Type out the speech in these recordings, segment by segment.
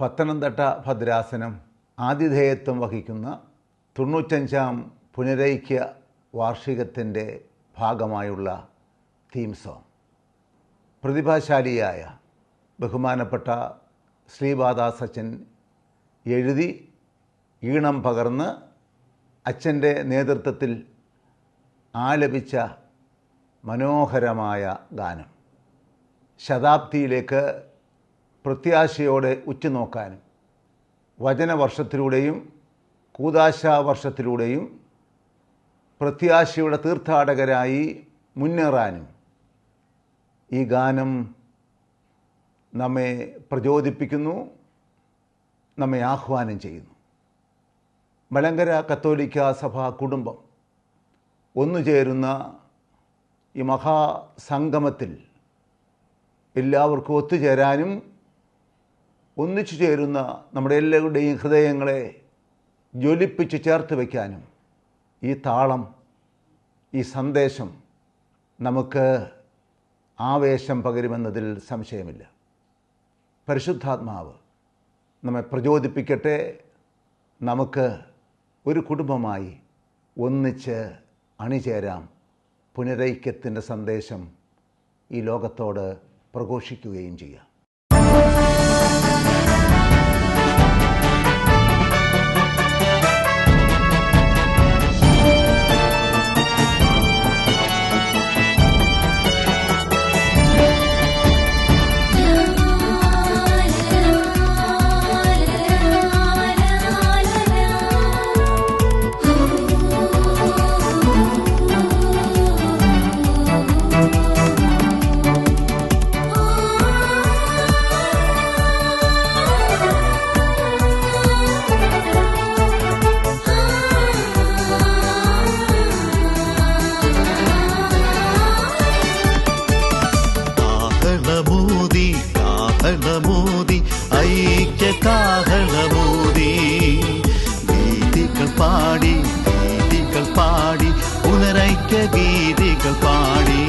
പത്തനംതിട്ട ഭദ്രാസനം ആതിഥേയത്വം വഹിക്കുന്ന തൊണ്ണൂറ്റഞ്ചാം പുനരൈക്യ വാർഷികത്തിന്റെ ഭാഗമായുള്ള തീം സോങ് പ്രതിഭാശാലിയായ ബഹുമാനപ്പെട്ട ശ്രീപാദ സച്ചൻ എഴുതി ഈണം പകർന്ന് അച്ഛന്റെ നേതൃത്വത്തിൽ ആലപിച്ച മനോഹരമായ ഗാനം. ശതാബ്ദിയിലേക്ക് പ്രത്യാശയോടെ ഉറ്റുനോക്കാനും വചനവർഷത്തിലൂടെയും കൂതാശാവർഷത്തിലൂടെയും പ്രത്യാശയുടെ തീർത്ഥാടകരായി മുന്നേറാനും ഈ ഗാനം നമ്മെ പ്രചോദിപ്പിക്കുന്നു നമ്മെ ആഹ്വാനം ചെയ്യുന്നു. മലങ്കര കത്തോലിക്ക സഭ കുടുംബം ഒന്നു ചേരുന്ന ഈ മഹാസംഗമത്തിൽ എല്ലാവർക്കും ഒത്തുചേരാനും ഒന്നിച്ചു ചേരുന്ന നമ്മുടെ എല്ലാവരുടെയും ഹൃദയങ്ങളെ ജ്വലിപ്പിച്ച് ചേർത്ത് വയ്ക്കാനും ഈ താളം ഈ സന്ദേശം നമുക്ക് ആവേശം പകരുമെന്നതിൽ സംശയമില്ല. പരിശുദ്ധാത്മാവ് നമ്മെ പ്രചോദിപ്പിക്കട്ടെ. നമുക്ക് ഒരു കുടുംബമായി ഒന്നിച്ച് അണിചേരാം പുനരൈക്യത്തിന്റെ സന്ദേശം ഈ ലോകത്തോട് പ്രഘോഷിക്കുകയും ചെയ്യാം. പുനരൈക്യ ഗീതികൾ പാടി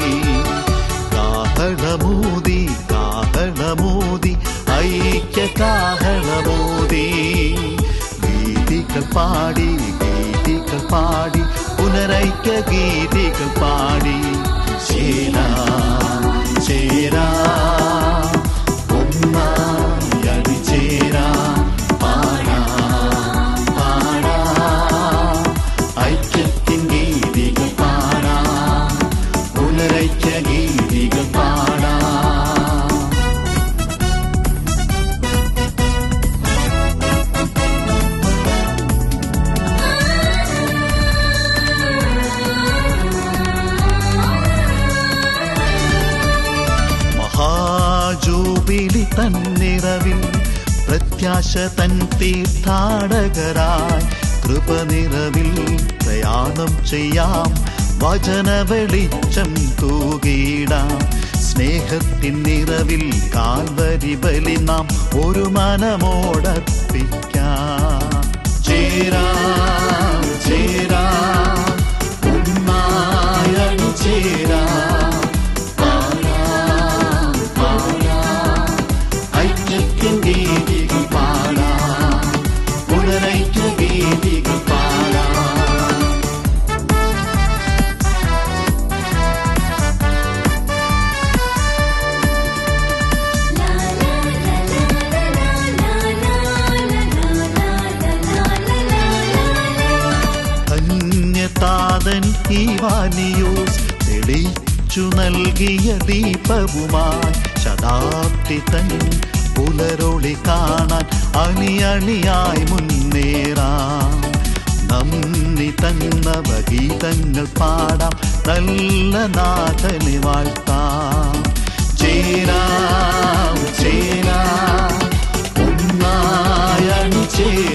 കാഹളമൂതി കാഹളമൂതി ഐക്യ കാഹളമൂതി ഗീതികൾ പാടി ഗീതികൾ പാടി പുനരൈക്യ ഗീതികൾ പാടി ചേരാ പുനരൈക്യ ഗീതികൾ പാടാ. മഹാജൂബിലി തന്നിറവിൽ പ്രത്യാശ തൻ തീർത്ഥാടകരായി കൃപനിറവിൽ പ്രയാണം ചെയ്യാം. വചന വെളിച്ചം തൂകിടാം. സ്നേഹത്തിൻ നിറവിൽ കാൽവരി ബലി നാം ഒരു മനമോടർപ്പിക്കാം ഈവാനിയോസ് തെളിച്ചു നൽകിയ ദീപവുമായി ശതാബ്ദി തൻ പുലരൊളി കാണാൻ അണിയണിയായി മുന്നേറാം. നന്ദി തന്ന ഭഗീതങ്ങൾ പാടാം നല്ല നാഥനെ വാഴ്ത്താം. ചേരാം ചേരാം ഒന്നായണി അണിചേരാം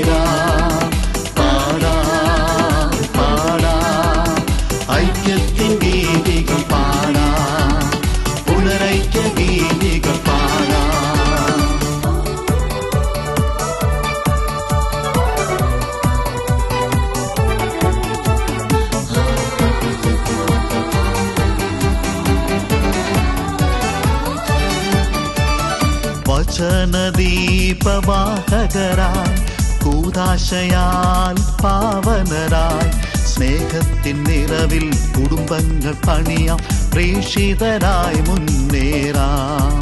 വചനദീപ ദീപവാഹകരായി കൂതാശയാൽ പാവനരായി സ്നേഹത്തിൻ നിറവിൽ കുടുംബങ്ങൾ പണിയാം പ്രേക്ഷിതരായി മുന്നേറാം.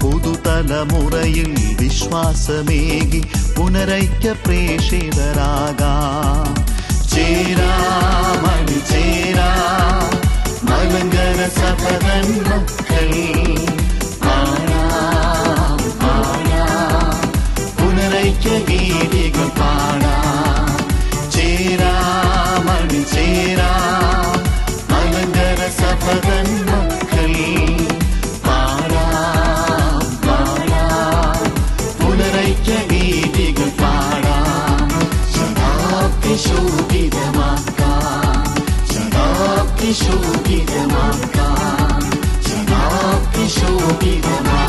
പുതുതലമുറയിൽ വിശ്വാസമേകി പുനരൈക്യ പ്രേക്ഷിതരാകാം. ചേരാമണി ചേരാ. മലങ്കര സഭ മക്കൾ പുനരൈക്യ ഗീതികൾ പാടാം ശതാബ്ദി ശോഭിതമാക്കാം ശതാബ്ദി ശോഭിതമാക്കാം ശതാബ്ദി ശോഭിതമാക്കാം